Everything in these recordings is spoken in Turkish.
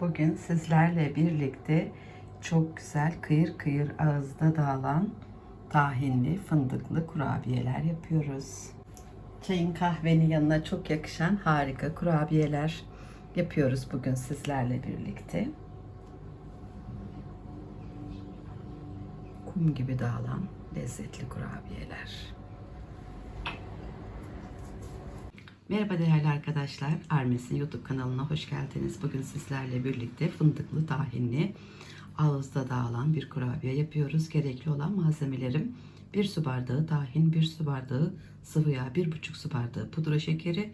Bugün sizlerle birlikte çok güzel kıyır kıyır ağızda dağılan tahinli fındıklı kurabiyeler yapıyoruz. Çayın kahvenin yanına çok yakışan harika kurabiyeler yapıyoruz bugün sizlerle birlikte. Kum gibi dağılan lezzetli kurabiyeler. Merhaba değerli arkadaşlar. Armes'in YouTube kanalına hoş geldiniz. Bugün sizlerle birlikte fındıklı tahinli ağızda dağılan bir kurabiye yapıyoruz. Gerekli olan malzemelerim 1 su bardağı tahin, 1 su bardağı sıvı yağ, 1,5 su bardağı pudra şekeri,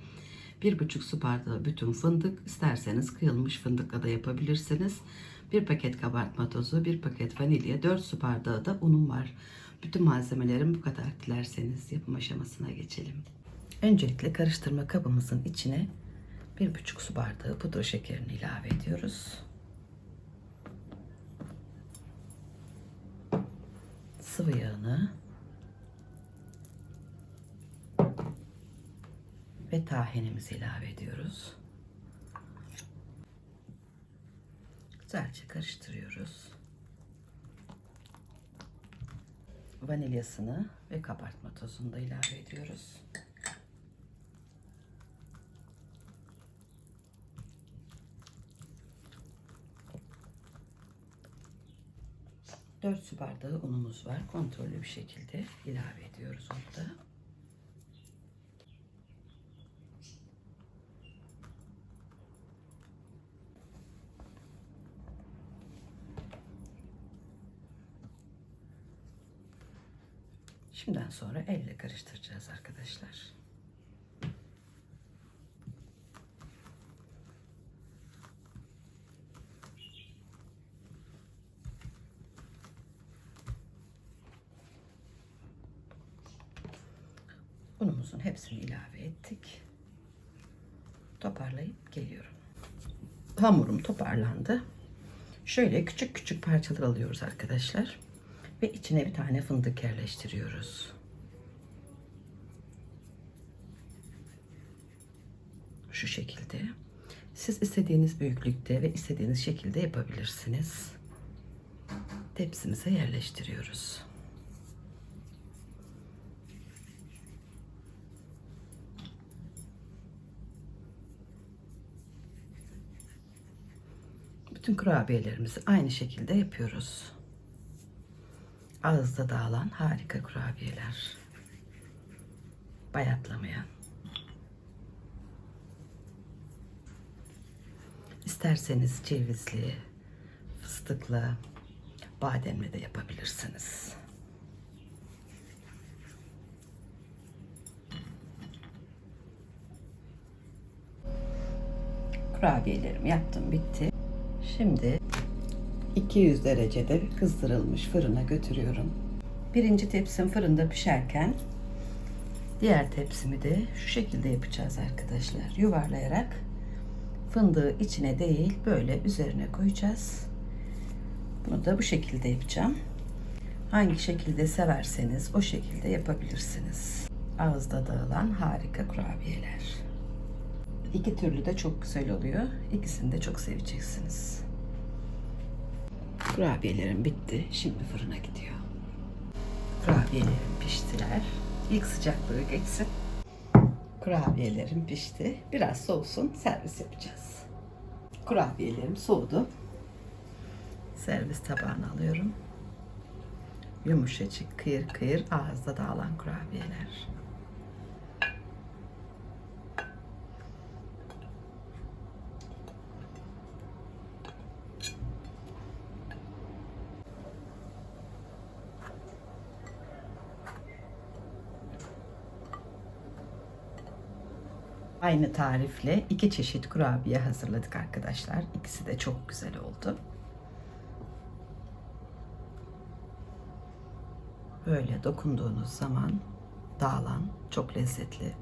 1,5 su bardağı bütün fındık. İsterseniz kıyılmış fındıkla da yapabilirsiniz. 1 paket kabartma tozu, 1 paket vanilya, 4 su bardağı da unum var. Bütün malzemelerim bu kadar. Dilerseniz yapım aşamasına geçelim. Öncelikle karıştırma kabımızın içine bir buçuk su bardağı pudra şekerini ilave ediyoruz. Sıvı yağını ve tahinimizi ilave ediyoruz. Güzelce karıştırıyoruz. Vanilyasını ve kabartma tozunu da ilave ediyoruz. 4 su bardağı unumuz var. Kontrollü bir şekilde ilave ediyoruz onu da. Şimdiden sonra elle karıştıracağız arkadaşlar. Unumuzun hepsini ilave ettik. Toparlayıp geliyorum. Hamurum toparlandı. Şöyle küçük küçük parçalar alıyoruz arkadaşlar. Ve içine bir tane fındık yerleştiriyoruz. Şu şekilde. Siz istediğiniz büyüklükte ve istediğiniz şekilde yapabilirsiniz. Tepsimize yerleştiriyoruz. Bütün kurabiyelerimizi aynı şekilde yapıyoruz. Ağızda dağılan harika kurabiyeler. Bayatlamayan. İsterseniz cevizli, fıstıklı, bademli de yapabilirsiniz. Kurabiyelerimi yaptım bitti. Şimdi 200 derecede kızdırılmış fırına götürüyorum. Birinci tepsim fırında pişerken diğer tepsimi de şu şekilde yapacağız arkadaşlar. Yuvarlayarak fındığı içine değil böyle üzerine koyacağız. Bunu da bu şekilde yapacağım. Hangi şekilde severseniz o şekilde yapabilirsiniz. Ağızda dağılan harika kurabiyeler. İki türlü de çok güzel oluyor. İkisini de çok seveceksiniz. Kurabiyelerim bitti. Şimdi fırına gidiyor. Kurabiyelerim piştiler. İlk sıcaklığı geçsin. Kurabiyelerim pişti. Biraz soğusun. Servis yapacağız. Kurabiyelerim soğudu. Servis tabağına alıyorum. Yumuşacık, kıyır kıyır ağızda dağılan kurabiyeler. Aynı tarifle iki çeşit kurabiye hazırladık arkadaşlar. İkisi de çok güzel oldu. Böyle dokunduğunuz zaman dağılan çok lezzetli.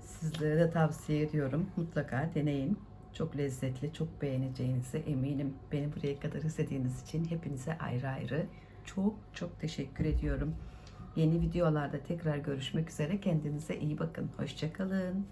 Sizlere de tavsiye ediyorum. Mutlaka deneyin. Çok lezzetli, çok beğeneceğinize eminim. Beni buraya kadar izlediğiniz için hepinize ayrı ayrı çok çok teşekkür ediyorum. Yeni videolarda tekrar görüşmek üzere. Kendinize iyi bakın. Hoşçakalın.